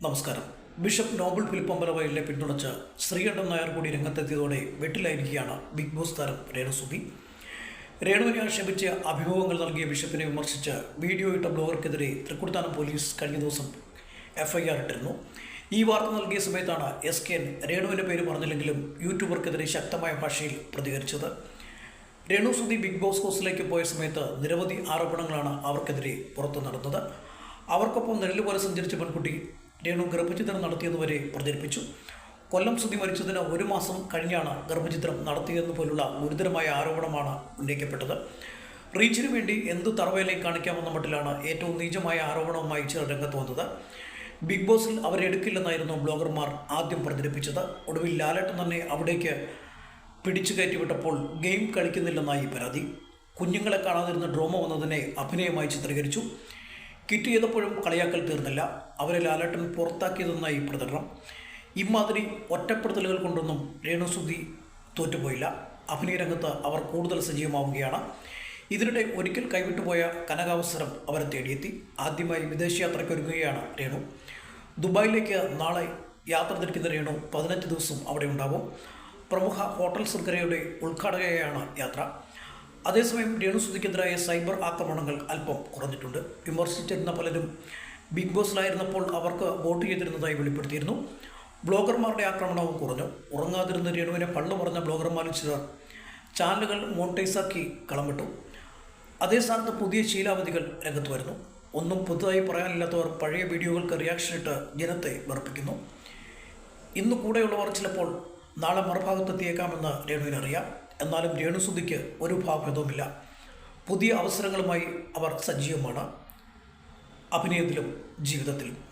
നമസ്കാരം. Bishop Nobel ഫിലിപ്പമ്പലവയലിനെ പിന്തുണച്ച് ശ്രീകണ്ഠൻ നായർ കൂടി രംഗത്തെത്തിയതോടെ വെട്ടിലായിരിക്കുകയാണ് ബിഗ് ബോസ് താരം രേണുസുബി രേണുവിനെ ആക്ഷേപിച്ച് അഭിമുഖങ്ങൾ നൽകിയ ബിഷപ്പിനെ വിമർശിച്ച് വീഡിയോ ഇട്ട ബ്ലോഗർക്കെതിരെ തൃക്കുടുത്താനം പോലീസ് കഴിഞ്ഞ ദിവസം എഫ്ഐആർ ഇട്ടിരുന്നു. ഈ വാർത്ത നൽകിയ സമയത്താണ് എസ് കെ എൻ രേണുവിന്റെ പേര് പറഞ്ഞില്ലെങ്കിലും യൂട്യൂബർക്കെതിരെ ശക്തമായ ഭാഷയിൽ പ്രതികരിച്ചത്. രേണു സുധി ബിഗ് ബോസ് ഹൗസിലേക്ക് പോയ സമയത്ത് നിരവധി ആരോപണങ്ങളാണ് അവർക്കെതിരെ പുറത്തു നടന്നത് അവർക്കൊപ്പം നിഴൽ പോലെ സഞ്ചരിച്ച പെൺകുട്ടി രേണു ഗർഭചിത്രം നടത്തിയെന്നുവരെ പ്രചരിപ്പിച്ചു. കൊല്ലം സ്തുതി മരിച്ചതിന് ഒരു മാസം കഴിഞ്ഞാണ് ഗർഭചിത്രം നടത്തിയെന്ന് പോലുള്ള ഗുരുതരമായ ആരോപണമാണ് ഉന്നയിക്കപ്പെട്ടത്. റീച്ചിനു വേണ്ടി എന്ത് തറവയിലേക്ക് കാണിക്കാമെന്ന മട്ടിലാണ് ഏറ്റവും നീചമായ ആരോപണവുമായി ചിലർ രംഗത്ത് വന്നത്. ബിഗ് ബോസിൽ അവരെടുക്കില്ലെന്നായിരുന്നു ബ്ലോഗർമാർ ആദ്യം പ്രചരിപ്പിച്ചത്. ഒടുവിൽ ലാലേട്ടൻ തന്നെ അവിടേക്ക് പിടിച്ചു കയറ്റിവിട്ടപ്പോൾ ഗെയിം കളിക്കുന്നില്ലെന്നായി പരാതി. കുഞ്ഞുങ്ങളെ കാണാതിരുന്ന ഡ്രോമ വന്നതിനെ അഭിനയമായി ചിത്രീകരിച്ചു. കിറ്റ് ചെയ്തപ്പോഴും കളിയാക്കൽ തീർന്നില്ല. അവരെ ലാലേട്ടൻ പുറത്താക്കിയതെന്നായി പ്രചരണം. ഇമാതിരി ഒറ്റപ്പെടുത്തലുകൾ കൊണ്ടൊന്നും രേണുസുദ്ധി തോറ്റുപോയില്ല. അഭിനയ രംഗത്ത് അവർ കൂടുതൽ സജീവമാവുകയാണ്. ഇതിനിടെ ഒരിക്കൽ കൈവിട്ടുപോയ കനകാവസരം അവരെ തേടിയെത്തി. ആദ്യമായി വിദേശയാത്രയ്ക്കൊരുങ്ങുകയാണ് രേണു. ദുബായിലേക്ക് നാളെ യാത്ര തിരിക്കുന്ന രേണു പതിനഞ്ച് ദിവസം അവിടെ ഉണ്ടാവും. പ്രമുഖ ഹോട്ടൽ ശൃംഖലയുടെ ഉദ്ഘാടകയാണ് യാത്ര. അതേസമയം രേണുസുതിക്കെതിരായ സൈബർ ആക്രമണങ്ങൾ അല്പം കുറഞ്ഞിട്ടുണ്ട്. വിമർശിച്ചിരുന്ന പലരും ബിഗ് ബോസിലായിരുന്നപ്പോൾ അവർക്ക് വോട്ട് ചെയ്തിരുന്നതായി വെളിപ്പെടുത്തിയിരുന്നു. ബ്ലോഗർമാരുടെ ആക്രമണവും കുറഞ്ഞു. ഉറങ്ങാതിരുന്ന രേണുവിനെ പള്ളു പറഞ്ഞ ബ്ലോഗർമാരിൽ ചിലർ ചാനലുകൾ മോണിറ്റൈസാക്കി കളം വിട്ടു അതേ സ്ഥാനത്ത് പുതിയ ശീലാവധികൾ രംഗത്ത് വരുന്നു. ഒന്നും പുതുതായി പറയാനില്ലാത്തവർ പഴയ വീഡിയോകൾക്ക് റിയാക്ഷൻ ഇട്ട് ജനത്തെ വെറുപ്പിക്കുന്നു. ഇന്ന് കൂടെയുള്ളവർ ചിലപ്പോൾ നാളെ മറുഭാഗത്തെത്തിയേക്കാമെന്ന് രേണുവിനറിയാം. എന്നാലും രേണുസുതിക്ക് ഒരു ഭാവഭേദവുമില്ല പുതിയ അവസരങ്ങളുമായി അവർ സജീവമാണ്. അഭിനയത്തിലും ജീവിതത്തിലും.